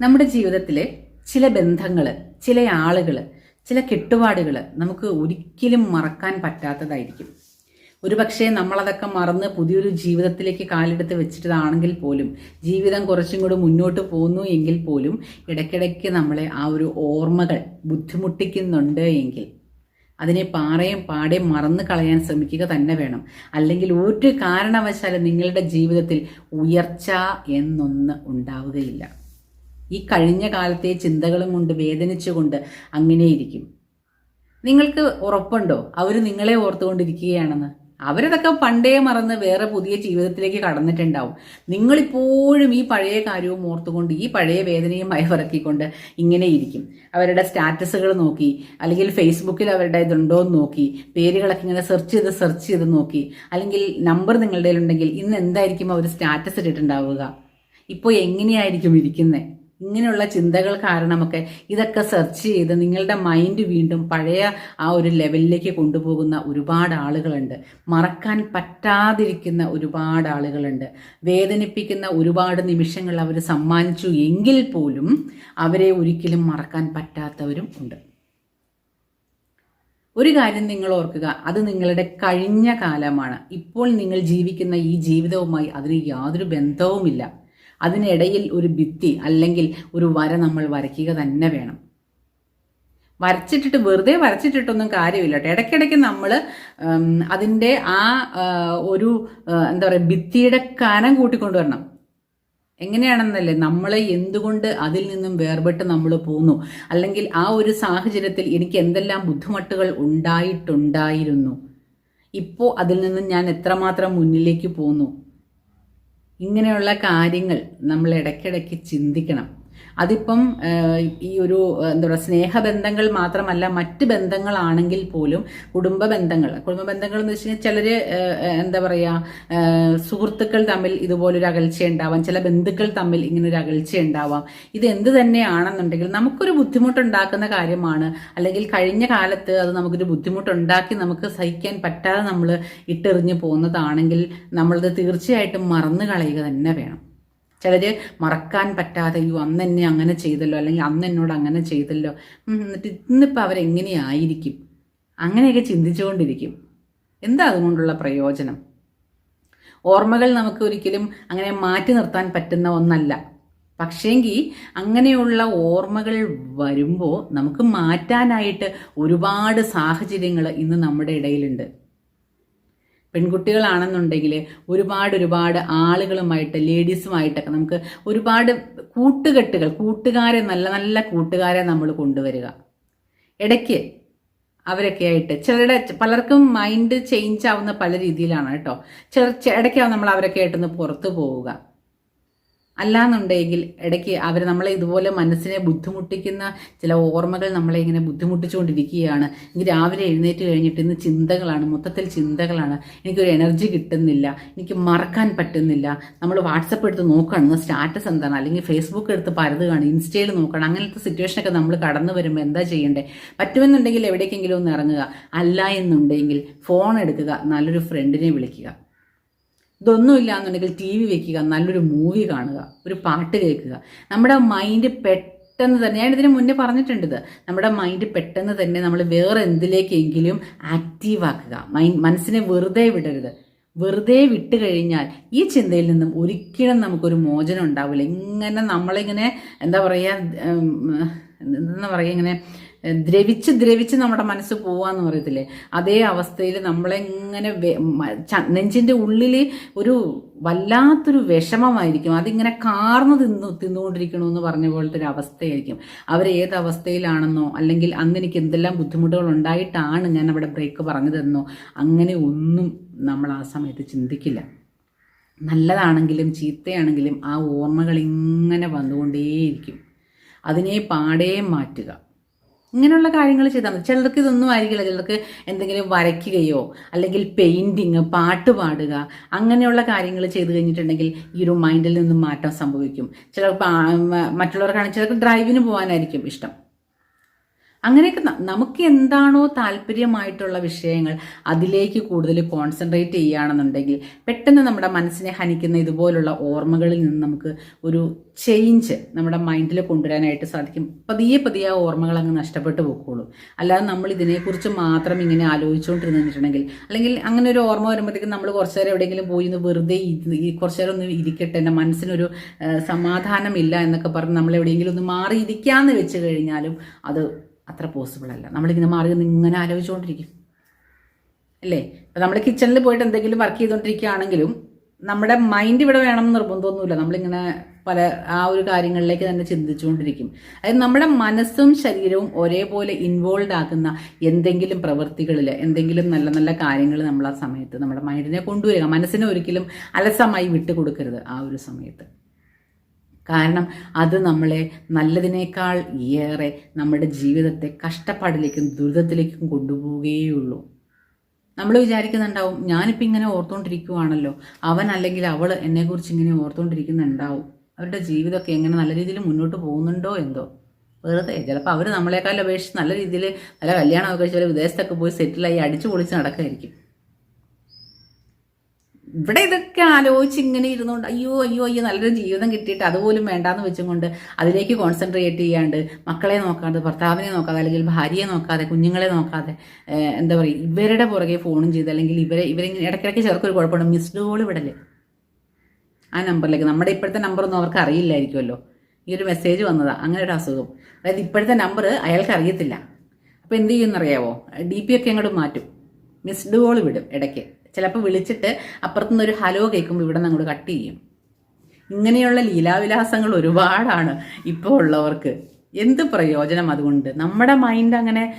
നമ്മുടെ ജീവിതത്തിലെ ചില ബന്ധങ്ങൾ ചില ആളുകൾ ചില കെട്ടുപാടുകൾ നമുക്ക് ഒരിക്കലും മറക്കാൻ പറ്റാത്തതായിരിക്കും. ഒരുപക്ഷെ നമ്മളതൊക്കെ മറന്ന് പുതിയൊരു ജീവിതത്തിലേക്ക് കാലെടുത്ത് വെച്ചിട്ടതാണെങ്കിൽ പോലും ജീവിതം കുറച്ചും കൂടി മുന്നോട്ട് പോകുന്നു എങ്കിൽ പോലും ഇടയ്ക്കിടയ്ക്ക് നമ്മളെ ആ ഒരു ഓർമ്മകൾ ബുദ്ധിമുട്ടിക്കുന്നുണ്ട് എങ്കിൽ അതിനെ പാറയും പാടയും മറന്നു കളയാൻ ശ്രമിക്കുക തന്നെ വേണം. അല്ലെങ്കിൽ ഒരു കാരണവശാലും നിങ്ങളുടെ ജീവിതത്തിൽ ഉയർച്ച എന്നൊന്ന് ഉണ്ടാവുകയില്ല. ഈ കഴിഞ്ഞ കാലത്തെ ചിന്തകളും കൊണ്ട് വേദനിച്ചുകൊണ്ട് അങ്ങനെയിരിക്കും. നിങ്ങൾക്ക് ഉറപ്പുണ്ടോ? അവർ നിങ്ങളെ ഓർത്തുകൊണ്ടിരിക്കുകയാണെന്ന്. അവരതൊക്കെ പണ്ടേ മറന്ന് വേറെ പുതിയ ജീവിതത്തിലേക്ക് കടന്നിട്ടുണ്ടാവും. നിങ്ങളിപ്പോഴും ഈ പഴയ കാര്യവും ഓർത്തുകൊണ്ട് ഈ പഴയ വേദനയും മയവിറക്കിക്കൊണ്ട് ഇങ്ങനെ ഇരിക്കും. അവരുടെ സ്റ്റാറ്റസുകൾ നോക്കി അല്ലെങ്കിൽ ഫേസ്ബുക്കിൽ അവരുടെ ഇതുണ്ടോ എന്ന് നോക്കി പേരുകളൊക്കെ ഇങ്ങനെ സെർച്ച് ചെയ്ത് സെർച്ച് ചെയ്ത് നോക്കി അല്ലെങ്കിൽ നമ്പർ നിങ്ങളുടെ ഉണ്ടെങ്കിൽ ഇന്ന് എന്തായിരിക്കും അവർ സ്റ്റാറ്റസ് ഇട്ടിട്ടുണ്ടാവുക? ഇപ്പോൾ എങ്ങനെയായിരിക്കും ഇരിക്കുന്നത് ഇങ്ങനെയുള്ള ചിന്തകൾ കാരണമൊക്കെ ഇതൊക്കെ സെർച്ച് ചെയ്ത് നിങ്ങളുടെ മൈൻഡ് വീണ്ടും പഴയ ആ ഒരു ലെവലിലേക്ക് കൊണ്ടുപോകുന്ന ഒരുപാട് ആളുകളുണ്ട്. മറക്കാൻ പറ്റാതിരിക്കുന്ന ഒരുപാട് ആളുകളുണ്ട്. വേദനിപ്പിക്കുന്ന ഒരുപാട് നിമിഷങ്ങൾ അവർ സമ്മാനിച്ചു എങ്കിൽ പോലും അവരെ ഒരിക്കലും മറക്കാൻ പറ്റാത്തവരും ഉണ്ട്. ഒരു കാര്യം നിങ്ങൾ ഓർക്കുക അത് നിങ്ങളുടെ കഴിഞ്ഞ കാലമാണ്. ഇപ്പോൾ നിങ്ങൾ ജീവിക്കുന്ന ഈ ജീവിതവുമായി അതിന് യാതൊരു ബന്ധവുമില്ല. അതിനിടയിൽ ഒരു ഭിത്തി അല്ലെങ്കിൽ ഒരു വര നമ്മൾ വരയ്ക്കുക തന്നെ വേണം. വരച്ചിട്ടിട്ട് വെറുതെ വരച്ചിട്ടിട്ടൊന്നും കാര്യമില്ല കേട്ടോ. ഇടയ്ക്കിടയ്ക്ക് നമ്മൾ അതിന്റെ ആ ഒരു എന്താ പറയുക ഭിത്തിയുടെ കനം കൂട്ടിക്കൊണ്ടുവരണം എങ്ങനെയാണെന്നല്ലേ നമ്മളെ എന്തുകൊണ്ട് അതിൽ നിന്നും വേർപെട്ട് നമ്മൾ പോന്നു? അല്ലെങ്കിൽ ആ ഒരു സാഹചര്യത്തിൽ എനിക്ക് എന്തെല്ലാം ബുദ്ധിമുട്ടുകൾ ഉണ്ടായിട്ടുണ്ടായിരുന്നു? ഇപ്പോൾ അതിൽ നിന്നും ഞാൻ എത്രമാത്രം മുന്നിലേക്ക് പോന്നു? ഇങ്ങനെയുള്ള കാര്യങ്ങൾ നമ്മൾ ഇടയ്ക്കിടയ്ക്ക് ചിന്തിക്കണം. അതിപ്പം ഈ ഒരു എന്താ പറയുക സ്നേഹബന്ധങ്ങൾ മാത്രമല്ല മറ്റ് ബന്ധങ്ങളാണെങ്കിൽ പോലും കുടുംബ ബന്ധങ്ങൾ കുടുംബ ബന്ധങ്ങൾ എന്ന് വെച്ച് കഴിഞ്ഞാൽ ചിലർ എന്താ പറയുക സുഹൃത്തുക്കൾ തമ്മിൽ ഇതുപോലൊരു അകൽച്ച ഉണ്ടാവാം ചില ബന്ധുക്കൾ തമ്മിൽ ഇങ്ങനെ ഒരു അകൽച്ച ഉണ്ടാവാം. ഇത് എന്ത് തന്നെയാണെന്നുണ്ടെങ്കിൽ നമുക്കൊരു ബുദ്ധിമുട്ടുണ്ടാക്കുന്ന കാര്യമാണ്. അല്ലെങ്കിൽ കഴിഞ്ഞ കാലത്ത് അത് നമുക്കൊരു ബുദ്ധിമുട്ടുണ്ടാക്കി നമുക്ക് സഹിക്കാൻ പറ്റാതെ നമ്മൾ ഇട്ടെറിഞ്ഞു പോകുന്നതാണെങ്കിൽ നമ്മളത് തീർച്ചയായിട്ടും മറന്നു കളയുക തന്നെ വേണം. ചിലർ മറക്കാൻ പറ്റാതെ അയ്യോ അന്ന് എന്നെ അങ്ങനെ ചെയ്തല്ലോ അല്ലെങ്കിൽ അന്ന് എന്നോട് അങ്ങനെ ചെയ്തല്ലോ. എന്നിട്ട് ഇന്നിപ്പോൾ അവരെങ്ങനെയായിരിക്കും അങ്ങനെയൊക്കെ ചിന്തിച്ചുകൊണ്ടിരിക്കും. എന്താ അതുകൊണ്ടുള്ള പ്രയോജനം? ഓർമ്മകൾ നമുക്ക് ഒരിക്കലും അങ്ങനെ മാറ്റി നിർത്താൻ പറ്റുന്ന ഒന്നല്ല. പക്ഷേങ്കിൽ അങ്ങനെയുള്ള ഓർമ്മകൾ വരുമ്പോൾ നമുക്ക് മാറ്റാനായിട്ട് ഒരുപാട് സാഹചര്യങ്ങൾ ഇന്ന് നമ്മുടെ ഇടയിലുണ്ട്. പെൺകുട്ടികളാണെന്നുണ്ടെങ്കിൽ ഒരുപാട് ഒരുപാട് ആളുകളുമായിട്ട് ലേഡീസുമായിട്ടൊക്കെ നമുക്ക് ഒരുപാട് കൂട്ടുകെട്ടുകൾ കൂട്ടുകാരെ നല്ല നല്ല കൂട്ടുകാരെ നമ്മൾ കൊണ്ടുവരിക. ഇടയ്ക്ക് അവരൊക്കെ ആയിട്ട് ചിലരുടെ പലർക്കും മൈൻഡ് ചേഞ്ച് ആവുന്ന പല രീതിയിലാണ് കേട്ടോ. ചിലർ ഇടയ്ക്കാവും നമ്മൾ അവരൊക്കെ ആയിട്ടൊന്ന് പുറത്തു പോവുക. അല്ലാന്നുണ്ടെങ്കിൽ ഇടയ്ക്ക് അവർ നമ്മളെ ഇതുപോലെ മനസ്സിനെ ബുദ്ധിമുട്ടിക്കുന്ന ചില ഓർമ്മകൾ നമ്മളെ ഇങ്ങനെ ബുദ്ധിമുട്ടിച്ചുകൊണ്ടിരിക്കുകയാണ്. എനിക്ക് രാവിലെ എഴുന്നേറ്റ് കഴിഞ്ഞിട്ട് ഇന്ന് ചിന്തകളാണ് മൊത്തത്തിൽ ചിന്തകളാണ്. എനിക്കൊരു എനർജി കിട്ടുന്നില്ല എനിക്ക് മറക്കാൻ പറ്റുന്നില്ല. നമ്മൾ വാട്സപ്പ് എടുത്ത് നോക്കണം സ്റ്റാറ്റസ് എന്താണ്? അല്ലെങ്കിൽ ഫേസ്ബുക്ക് എടുത്ത് പരതുകയാണ് ഇൻസ്റ്റയിൽ നോക്കണം. അങ്ങനത്തെ സിറ്റുവേഷനൊക്കെ നമ്മൾ കടന്നു വരുമ്പോൾ എന്താ ചെയ്യേണ്ടേ? പറ്റുമെന്നുണ്ടെങ്കിൽ എവിടേക്കെങ്കിലും ഒന്ന് ഇറങ്ങുക. അല്ല എന്നുണ്ടെങ്കിൽ ഫോൺ എടുക്കുക നല്ലൊരു ഫ്രണ്ടിനെ വിളിക്കുക. ഇതൊന്നുമില്ല എന്നുണ്ടെങ്കിൽ ടി വി വെക്കുക നല്ലൊരു മൂവി കാണുക ഒരു പാട്ട് കേൾക്കുക. നമ്മുടെ മൈൻഡ് പെട്ടെന്ന് തന്നെ ഞാൻ ഇതിന് മുന്നേ പറഞ്ഞിട്ടുണ്ട് നമ്മുടെ മൈൻഡ് പെട്ടെന്ന് തന്നെ നമ്മൾ വേറെ എന്തിലേക്കെങ്കിലും ആക്റ്റീവ് ആക്കുക. മൈൻഡ് മനസ്സിനെ വെറുതെ വിടരുത്. വെറുതെ വിട്ട് കഴിഞ്ഞാൽ ഈ ചിന്തയിൽ നിന്നും ഒരിക്കലും നമുക്കൊരു മോചനം ഉണ്ടാവില്ല. ഇങ്ങനെ നമ്മളിങ്ങനെ എന്താ പറയുക എന്താ പറയുക ഇങ്ങനെ ദ്രവിച്ച് ദ്രവിച്ച് നമ്മുടെ മനസ്സ് പോവാന്ന് പറയത്തില്ലേ? അതേ അവസ്ഥയിൽ നമ്മളെങ്ങനെ നെഞ്ചിന്റെ ഉള്ളിൽ ഒരു വല്ലാത്തൊരു വിഷമമായിരിക്കും. അതിങ്ങനെ കാർന്നു തിന്നു തിന്നുകൊണ്ടിരിക്കണമെന്ന് പറഞ്ഞ പോലത്തെ ഒരു അവസ്ഥയായിരിക്കും അവർ ഏത് അവസ്ഥയിലാണെന്നോ അല്ലെങ്കിൽ അന്ന് എനിക്ക് എന്തെല്ലാം ബുദ്ധിമുട്ടുകൾ ഉണ്ടായിട്ടാണ് ഞാൻ അവിടെ ബ്രേക്ക് പറഞ്ഞു തന്നോ അങ്ങനെ ഒന്നും നമ്മൾ ആ സമയത്ത് ചിന്തിക്കില്ല. നല്ലതാണെങ്കിലും ചീത്തയാണെങ്കിലും ആ ഓർമ്മകൾ ഇങ്ങനെ വന്നുകൊണ്ടേയിരിക്കും. അതിനെ പാടേ മാറ്റുക. ഇങ്ങനെയുള്ള കാര്യങ്ങൾ ചെയ്താൽ മതി. ചിലർക്ക് ഇതൊന്നും ആയിരിക്കില്ല. ചിലർക്ക് എന്തെങ്കിലും വരയ്ക്കുകയോ അല്ലെങ്കിൽ പെയിന്റിങ് പാട്ട് പാടുക അങ്ങനെയുള്ള കാര്യങ്ങൾ ചെയ്തു കഴിഞ്ഞിട്ടുണ്ടെങ്കിൽ ഈ ഒരു മൈൻഡിൽ നിന്നും മാറ്റം സംഭവിക്കും. ചിലർ മറ്റുള്ളവർക്കാണെങ്കിൽ ചിലർക്ക് ഡ്രൈവിന് പോകാനായിരിക്കും ഇഷ്ടം. അങ്ങനെയൊക്കെ നമുക്ക് എന്താണോ താല്പര്യമായിട്ടുള്ള വിഷയങ്ങൾ അതിലേക്ക് കൂടുതൽ കോൺസെൻട്രേറ്റ് ചെയ്യുകയാണെന്നുണ്ടെങ്കിൽ പെട്ടെന്ന് നമ്മുടെ മനസ്സിനെ ഹനിക്കുന്ന ഇതുപോലുള്ള ഓർമ്മകളിൽ നിന്ന് നമുക്ക് ഒരു ചേഞ്ച് നമ്മുടെ മൈൻഡിൽ കൊണ്ടുവരാനായിട്ട് സാധിക്കും. പതിയെ പതിയെ ആ ഓർമ്മകൾ അങ്ങ് നഷ്ടപ്പെട്ടു പോയിക്കോളും. അല്ലാതെ നമ്മൾ ഇതിനെക്കുറിച്ച് മാത്രം ഇങ്ങനെ ആലോചിച്ചുകൊണ്ടിരുന്നിട്ടുണ്ടെങ്കിൽ അല്ലെങ്കിൽ അങ്ങനെ ഒരു ഓർമ്മ വരുമ്പോഴത്തേക്കും നമ്മൾ കുറച്ച് നേരം എവിടെയെങ്കിലും പോയി ഒന്ന് വെറുതെ കുറച്ച് നേരം ഒന്ന് ഇരിക്കട്ടെ എന്റെ മനസ്സിനൊരു സമാധാനമില്ല എന്നൊക്കെ പറഞ്ഞ് നമ്മൾ എവിടെയെങ്കിലും ഒന്ന് മാറി ഇരിക്കാമെന്ന് വെച്ച് കഴിഞ്ഞാലും അത് അത്ര പോസിബിൾ അല്ല. നമ്മളിങ്ങനെ മാറി ഇങ്ങനെ ആലോചിച്ചുകൊണ്ടിരിക്കും. അല്ലേ? ഇപ്പം നമ്മൾ കിച്ചണിൽ പോയിട്ട് എന്തെങ്കിലും വർക്ക് ചെയ്തുകൊണ്ടിരിക്കുകയാണെങ്കിലും നമ്മുടെ മൈൻഡ് ഇവിടെ വേണം നിർബന്ധമൊന്നുമില്ല. നമ്മളിങ്ങനെ പല ആ ഒരു കാര്യങ്ങളിലേക്ക് തന്നെ ചിന്തിച്ചുകൊണ്ടിരിക്കും. അതായത് നമ്മുടെ മനസ്സും ശരീരവും ഒരേപോലെ ഇൻവോൾവ് ആക്കുന്ന എന്തെങ്കിലും പ്രവൃത്തികളിൽ എന്തെങ്കിലും നല്ല നല്ല കാര്യങ്ങൾ നമ്മൾ ആ സമയത്ത് നമ്മുടെ മൈൻഡിനെ കൊണ്ടുവരിക. മനസ്സിനെ ഒരിക്കലും അലസമായി വിട്ടുകൊടുക്കരുത് ആ ഒരു സമയത്ത്. കാരണം അത് നമ്മളെ നല്ലതിനേക്കാൾ ഏറെ നമ്മുടെ ജീവിതത്തെ കഷ്ടപ്പാടിലേക്കും ദുരിതത്തിലേക്കും കൊണ്ടുപോവുകയുള്ളൂ നമ്മൾ വിചാരിക്കുന്നുണ്ടാവും ഞാനിപ്പോൾ ഇങ്ങനെ ഓർത്തുകൊണ്ടിരിക്കുവാണല്ലോ അവൻ അല്ലെങ്കിൽ അവൾ എന്നെക്കുറിച്ച് ഇങ്ങനെ ഓർത്തുകൊണ്ടിരിക്കുന്നുണ്ടാവും അവരുടെ ജീവിതമൊക്കെ എങ്ങനെ നല്ല രീതിയിൽ മുന്നോട്ട് പോകുന്നുണ്ടോ എന്തോ? വെറുതെ. ചിലപ്പോൾ അവർ നമ്മളെക്കാൾ അപേക്ഷിച്ച് നല്ല രീതിയിൽ നല്ല കല്യാണമൊക്കെ കഴിച്ച് വിദേശത്തൊക്കെ പോയി സെറ്റിലായി അടിച്ചു പൊളിച്ച് നടക്കായിരിക്കും. ഇവിടെ ഇതൊക്കെ ആലോചിച്ച് ഇങ്ങനെ ഇരുന്നുകൊണ്ട് അയ്യോ അയ്യോ അയ്യോ നല്ലൊരു ജീവിതം കിട്ടിയിട്ട് അതുപോലും വേണ്ടാന്ന് വെച്ചുകൊണ്ട് അതിലേക്ക് കോൺസെൻട്രേറ്റ് ചെയ്യാണ്ട് മക്കളെ നോക്കാതെ ഭർത്താവിനെ നോക്കാതെ അല്ലെങ്കിൽ ഭാര്യയെ നോക്കാതെ കുഞ്ഞുങ്ങളെ നോക്കാതെ എന്താ പറയുക ഇവരുടെ പുറകെ ഫോണും ചെയ്ത് അല്ലെങ്കിൽ ഇവരെ ഇവരിങ്ങനെ ഇടയ്ക്കിടയ്ക്ക് ചേർക്കൊരു കുഴപ്പമുണ്ട്. മിസ്ഡ് കോൾ വിടൽ ആ നമ്പറിലേക്ക് നമ്മുടെ ഇപ്പോഴത്തെ നമ്പറൊന്നും അവർക്ക് അറിയില്ലായിരിക്കുമല്ലോ. ഈ ഒരു മെസ്സേജ് വന്നതാണ് അങ്ങനെ ഒരു അസുഖം. അതായത് ഇപ്പോഴത്തെ നമ്പർ അയാൾക്ക് അറിയത്തില്ല. അപ്പോൾ എന്ത് ചെയ്യുമെന്നറിയാവോ? ഡി പി ഒക്കെ അങ്ങോട്ട് മാറ്റും. മിസ്ഡ് കോൾ വിടും ഇടയ്ക്ക്. ചിലപ്പോൾ വിളിച്ചിട്ട് അപ്പുറത്തുനിന്ന് ഒരു ഹലോ കേൾക്കുമ്പോൾ ഇവിടെ അങ്ങോട്ട് കട്ട് ചെയ്യും. ഇങ്ങനെയുള്ള ലീലാവിലാസങ്ങൾ ഒരുപാടാണ് ഇപ്പോൾ ഉള്ളവർക്ക്. എന്ത് പ്രയോജനം അതുകൊണ്ട്? നമ്മുടെ മൈൻഡ് അങ്ങനെ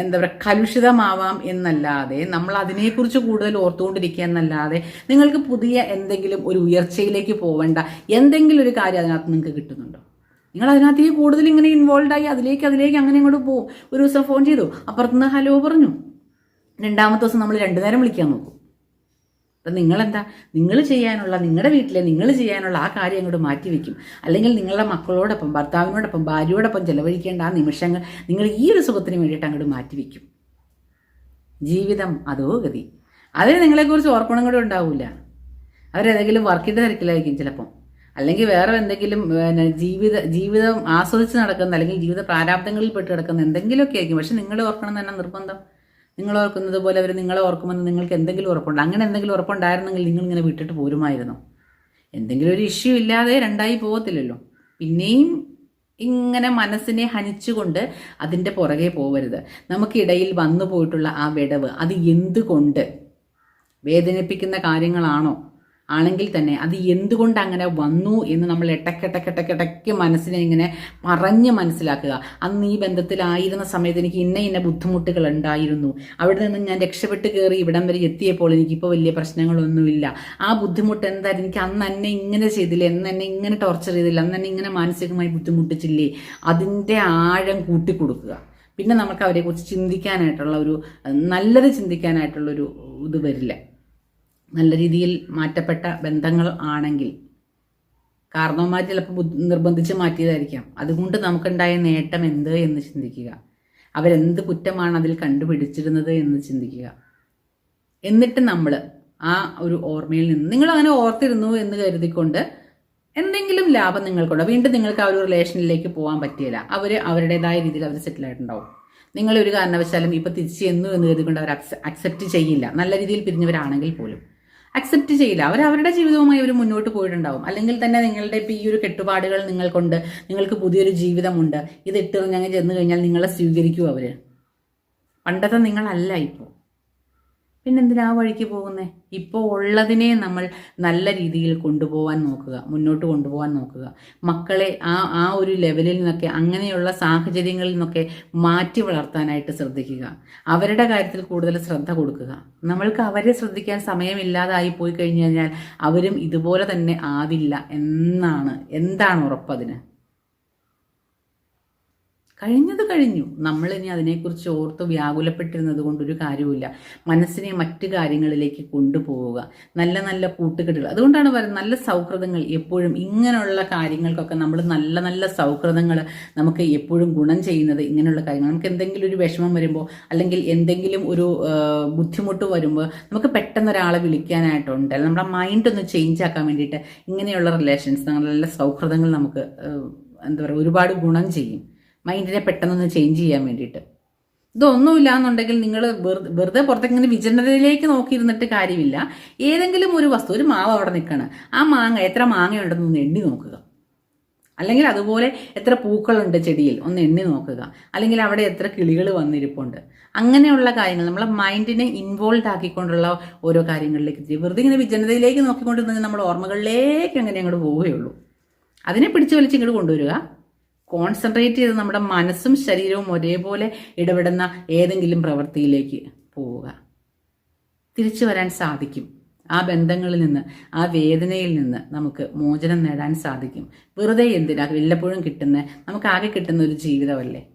എന്താ പറയുക കലുഷിതമാവാം എന്നല്ലാതെ നമ്മൾ അതിനെക്കുറിച്ച് കൂടുതൽ ഓർത്തുകൊണ്ടിരിക്കുക എന്നല്ലാതെ നിങ്ങൾക്ക് പുതിയ എന്തെങ്കിലും ഒരു ഉയർച്ചയിലേക്ക് പോവേണ്ട എന്തെങ്കിലും ഒരു കാര്യം അതിനകത്ത് നിങ്ങൾക്ക് കിട്ടുന്നുണ്ടോ? നിങ്ങൾ അതിനകത്തേക്ക് കൂടുതൽ ഇങ്ങനെ ഇൻവോൾവ് ആയി അതിലേക്ക് അതിലേക്ക് അങ്ങനെ അങ്ങോട്ട് പോകും. ഒരു ദിവസം ഫോൺ ചെയ്തു. അപ്പുറത്തുനിന്ന് ഹലോ പറഞ്ഞു. രണ്ടാമത്തെ ദിവസം നമ്മൾ രണ്ടു നേരം വിളിക്കാൻ നോക്കും. അപ്പം നിങ്ങളെന്താ? നിങ്ങൾ ചെയ്യാനുള്ള നിങ്ങളുടെ വീട്ടിലെ നിങ്ങൾ ചെയ്യാനുള്ള ആ കാര്യം അങ്ങോട്ട് മാറ്റിവെക്കും അല്ലെങ്കിൽ നിങ്ങളുടെ മക്കളോടൊപ്പം ഭർത്താവിനോടൊപ്പം ഭാര്യയോടൊപ്പം ചെലവഴിക്കേണ്ട ആ നിമിഷങ്ങൾ നിങ്ങൾ ഈ ഒരു സുഖത്തിന് വേണ്ടിയിട്ട് അങ്ങോട്ട് മാറ്റിവെക്കും ജീവിതം അതോ ഗതി. അതിന് നിങ്ങളെക്കുറിച്ച് ഓർക്കണം കൂടെ ഉണ്ടാവില്ല അവരേതെങ്കിലും വർക്കിന്റെ തിരക്കിലായിരിക്കും ചിലപ്പം. അല്ലെങ്കിൽ വേറെ എന്തെങ്കിലും പിന്നെ ജീവിത ജീവിതം ആസ്വദിച്ച് നടക്കുന്ന അല്ലെങ്കിൽ ജീവിത പ്രാരാബ്ദങ്ങളിൽ പെട്ട് കിടക്കുന്ന എന്തെങ്കിലുമൊക്കെ ആയിരിക്കും. പക്ഷെ നിങ്ങൾ ഓർക്കണം തന്നെ നിർബന്ധം. നിങ്ങൾ ഓർക്കുന്നത് പോലെ അവർ നിങ്ങളെ ഓർക്കുമെന്ന് നിങ്ങൾക്ക് എന്തെങ്കിലും ഉറപ്പുണ്ട്. അങ്ങനെ എന്തെങ്കിലും ഉറപ്പുണ്ടായിരുന്നെങ്കിൽ നിങ്ങൾ ഇങ്ങനെ വിട്ടിട്ട് പോരുമായിരുന്നു. എന്തെങ്കിലും ഒരു ഇഷ്യൂ ഇല്ലാതെ രണ്ടായി പോകത്തില്ലല്ലോ. പിന്നെയും ഇങ്ങനെ മനസ്സിനെ ഹനിച്ചുകൊണ്ട് അതിന്റെ പുറകെ പോവരുത്. നമുക്കിടയിൽ വന്നു പോയിട്ടുള്ള ആ വിടവ് അത് എന്തുകൊണ്ട് വേദനിപ്പിക്കുന്ന കാര്യങ്ങളാണോ? ആണെങ്കിൽ തന്നെ അത് എന്തുകൊണ്ട് അങ്ങനെ വന്നു എന്ന് നമ്മൾ ഇടയ്ക്കിടയ്ക്കിടയ്ക്കിടയ്ക്ക് മനസ്സിനെ ഇങ്ങനെ പറഞ്ഞ് മനസ്സിലാക്കുക. അന്ന് ഈ ബന്ധത്തിലായിരുന്ന സമയത്ത് എനിക്ക് ഇന്ന ഇന്ന ബുദ്ധിമുട്ടുകൾ ഉണ്ടായിരുന്നു. അവിടെ നിന്ന് ഞാൻ രക്ഷപ്പെട്ട് കയറി ഇവിടം വരെ എത്തിയപ്പോൾ എനിക്കിപ്പോൾ വലിയ പ്രശ്നങ്ങളൊന്നുമില്ല. ആ ബുദ്ധിമുട്ട് എന്തായാലും എനിക്ക് അന്ന് എന്നെ ഇങ്ങനെ ചെയ്തില്ല? എന്ന് എന്നെ ഇങ്ങനെ ടോർച്ചർ ചെയ്തില്ല? അന്ന് എന്നെ ഇങ്ങനെ മാനസികമായി ബുദ്ധിമുട്ടിച്ചില്ലേ? അതിന്റെ ആഴം കൂട്ടിക്കൊടുക്കുക. പിന്നെ നമുക്ക് അവരെക്കുറിച്ച് ചിന്തിക്കാനായിട്ടുള്ള ഒരു നല്ലത് ചിന്തിക്കാനായിട്ടുള്ളൊരു ഇത് വരില്ല. നല്ല രീതിയിൽ മാറ്റപ്പെട്ട ബന്ധങ്ങൾ ആണെങ്കിൽ കാരണവന്മാർ ചിലപ്പോൾ നിർബന്ധിച്ച് മാറ്റിയതായിരിക്കാം. അതുകൊണ്ട് നമുക്കുണ്ടായ നേട്ടം എന്ത് എന്ന് ചിന്തിക്കുക. അവരെന്ത് കുറ്റമാണ് അതിൽ കണ്ടുപിടിച്ചിരുന്നത് എന്ന് ചിന്തിക്കുക. എന്നിട്ട് നമ്മൾ ആ ഒരു ഓർമ്മയിൽ നിന്ന് നിങ്ങൾ അങ്ങനെ ഓർത്തിരുന്നു എന്ന് കരുതിക്കൊണ്ട് എന്തെങ്കിലും ലാഭം നിങ്ങൾക്കുണ്ടോ? വീണ്ടും നിങ്ങൾക്ക് ആ ഒരു റിലേഷനിലേക്ക് പോകാൻ പറ്റിയില്ല. അവർ അവരുടേതായ രീതിയിൽ അവർ സെറ്റിൽ ആയിട്ടുണ്ടാവും. നിങ്ങൾ ഒരു കാരണവശാലും ഇപ്പൊ തിരിച്ചു എന്നു എന്ന് കരുതിക്കൊണ്ട് അവർ അക്സെപ്റ്റ് ചെയ്യില്ല. നല്ല രീതിയിൽ പിരിഞ്ഞവരാണെങ്കിൽ പോലും. അക്സെപ്റ്റ് ചെയ്യില്ല. അവർ അവരുടെ ജീവിതവുമായി അവർ മുന്നോട്ട് പോയിട്ടുണ്ടാവും. അല്ലെങ്കിൽ തന്നെ നിങ്ങളുടെ ഇപ്പം ഈ ഒരു കെട്ടുപാടുകൾ നിങ്ങൾക്കുണ്ട് നിങ്ങൾക്ക് പുതിയൊരു ജീവിതമുണ്ട്. ഇത് ഇട്ടെറിഞ്ഞങ്ങ് ചെന്ന് കഴിഞ്ഞാൽ നിങ്ങളെ സ്വീകരിക്കും അവർ പണ്ടത്തെ നിങ്ങളല്ല ഇപ്പോൾ പിന്നെന്തിനാ ആ വഴിക്ക് പോകുന്നത് ഇപ്പോൾ ഉള്ളതിനെ നമ്മൾ നല്ല രീതിയിൽ കൊണ്ടുപോകാൻ നോക്കുക മുന്നോട്ട് കൊണ്ടുപോകാൻ നോക്കുക. മക്കളെ ആ ആ ഒരു ലെവലിൽ നിന്നൊക്കെ അങ്ങനെയുള്ള സാഹചര്യങ്ങളിൽ നിന്നൊക്കെ മാറ്റി വളർത്താനായിട്ട് ശ്രദ്ധിക്കുക. അവരുടെ കാര്യത്തിൽ കൂടുതൽ ശ്രദ്ധ കൊടുക്കുക. നമ്മൾക്ക് അവരെ ശ്രദ്ധിക്കാൻ സമയമില്ലാതായി പോയി കഴിഞ്ഞു കഴിഞ്ഞാൽ അവരും ഇതുപോലെ തന്നെ ആവില്ല എന്നാണ് എന്താണ് ഉറപ്പതിന് കഴിഞ്ഞത് കഴിഞ്ഞു. നമ്മൾ ഇനി അതിനെക്കുറിച്ച് ഓർത്ത് വ്യാകുലപ്പെട്ടിരുന്നത് കൊണ്ടൊരു കാര്യവുമില്ല. മനസ്സിനെ മറ്റു കാര്യങ്ങളിലേക്ക് കൊണ്ടുപോവുക. നല്ല നല്ല കൂട്ടുകെട്ടുകൾ. അതുകൊണ്ടാണ് പറയുന്നത് നല്ല സൗഹൃദങ്ങൾ എപ്പോഴും ഇങ്ങനെയുള്ള കാര്യങ്ങൾക്കൊക്കെ നമ്മൾ നല്ല നല്ല സൗഹൃദങ്ങൾ നമുക്ക് എപ്പോഴും ഗുണം ചെയ്യുന്നത് ഇങ്ങനെയുള്ള കാര്യങ്ങൾ. നമുക്ക് എന്തെങ്കിലും ഒരു വിഷമം വരുമ്പോൾ അല്ലെങ്കിൽ എന്തെങ്കിലും ഒരു ബുദ്ധിമുട്ട് വരുമ്പോൾ നമുക്ക് പെട്ടെന്ന് ഒരാളെ വിളിക്കാനായിട്ടുണ്ട്. നമ്മുടെ മൈൻഡ് ഒന്ന് ചേഞ്ച് ആക്കാൻ വേണ്ടിയിട്ട് ഇങ്ങനെയുള്ള റിലേഷൻസ് നല്ല സൗഹൃദങ്ങൾ നമുക്ക് എന്താ പറയുക ഒരുപാട് ഗുണം ചെയ്യും. മൈൻഡിനെ പെട്ടെന്നൊന്ന് ചേഞ്ച് ചെയ്യാൻ വേണ്ടിയിട്ട്. ഇതൊന്നുമില്ല എന്നുണ്ടെങ്കിൽ നിങ്ങൾ വെറുതെ പുറത്തേക്ക് ഇങ്ങനെ വിജനതയിലേക്ക് നോക്കിയിരുന്നിട്ട് കാര്യമില്ല. ഏതെങ്കിലും ഒരു വസ്തു ഒരു മാവ് അവിടെ നിൽക്കണം. ആ മാങ്ങ എത്ര മാങ്ങയുണ്ടെന്നൊന്ന് എണ്ണി നോക്കുക. അല്ലെങ്കിൽ അതുപോലെ എത്ര പൂക്കളുണ്ട് ചെടിയിൽ ഒന്ന് എണ്ണി നോക്കുക. അല്ലെങ്കിൽ അവിടെ എത്ര കിളികൾ വന്നിരിപ്പുണ്ട്. അങ്ങനെയുള്ള കാര്യങ്ങൾ നമ്മളെ മൈൻഡിനെ ഇൻവോൾവ് ആക്കിക്കൊണ്ടുള്ള ഓരോ കാര്യങ്ങളിലേക്ക് വെറുതെ ഇങ്ങനെ വിജനതയിലേക്ക് നോക്കിക്കൊണ്ടിരുന്നെങ്കിൽ നമ്മുടെ ഓർമ്മകളിലേക്ക് അങ്ങനെ അങ്ങോട്ട് പോവുകയുള്ളൂ. അതിനെ പിടിച്ചു വലിച്ച് ഇങ്ങോട്ട് കൊണ്ടുവരിക. കോൺസെൻട്രേറ്റ് ചെയ്ത് നമ്മുടെ മനസ്സും ശരീരവും ഒരേപോലെ ഇടപെടുന്ന ഏതെങ്കിലും പ്രവൃത്തിയിലേക്ക് പോവുക. തിരിച്ചു വരാൻ സാധിക്കും. ആ ബന്ധങ്ങളിൽ നിന്ന് ആ വേദനയിൽ നിന്ന് നമുക്ക് മോചനം നേടാൻ സാധിക്കും. വെറുതെ എന്തിനാ? വല്ലപ്പോഴും കിട്ടുന്ന നമുക്ക് ആകെ കിട്ടുന്ന ഒരു ജീവിതമല്ലേ?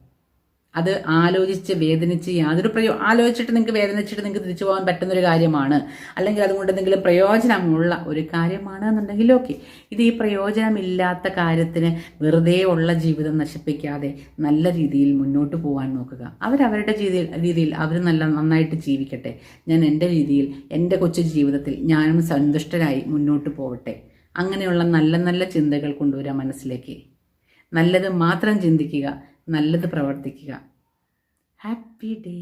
അത് ആലോചിച്ച് വേദനിച്ച് യാതൊരു പ്രയോ ആലോചിച്ചിട്ട് നിങ്ങൾക്ക് വേദനിച്ചിട്ട് നിങ്ങൾക്ക് തിരിച്ചു പോകാൻ പറ്റുന്നൊരു കാര്യമാണ്. അല്ലെങ്കിൽ അതുകൊണ്ട് എന്തെങ്കിലും പ്രയോജനമുള്ള ഒരു കാര്യമാണ് എന്നുണ്ടെങ്കിൽ ഓക്കെ ഇത് ഈ പ്രയോജനമില്ലാത്ത കാര്യത്തിന് വെറുതെ ഉള്ള ജീവിതം നശിപ്പിക്കാതെ നല്ല രീതിയിൽ മുന്നോട്ട് പോകാൻ നോക്കുക. അവരവരുടെ രീതിയിൽ രീതിയിൽ അവർ നല്ല നന്നായിട്ട് ജീവിക്കട്ടെ. ഞാൻ എന്റെ രീതിയിൽ എന്റെ കൊച്ചു ജീവിതത്തിൽ ഞാനും സന്തുഷ്ടരായി മുന്നോട്ട് പോവട്ടെ. അങ്ങനെയുള്ള നല്ല നല്ല ചിന്തകൾ കൊണ്ടുവരാൻ മനസ്സിലേക്ക്. നല്ലത് മാത്രം ചിന്തിക്കുക. നല്ലത് പ്രവർത്തിക്കുക. Happy day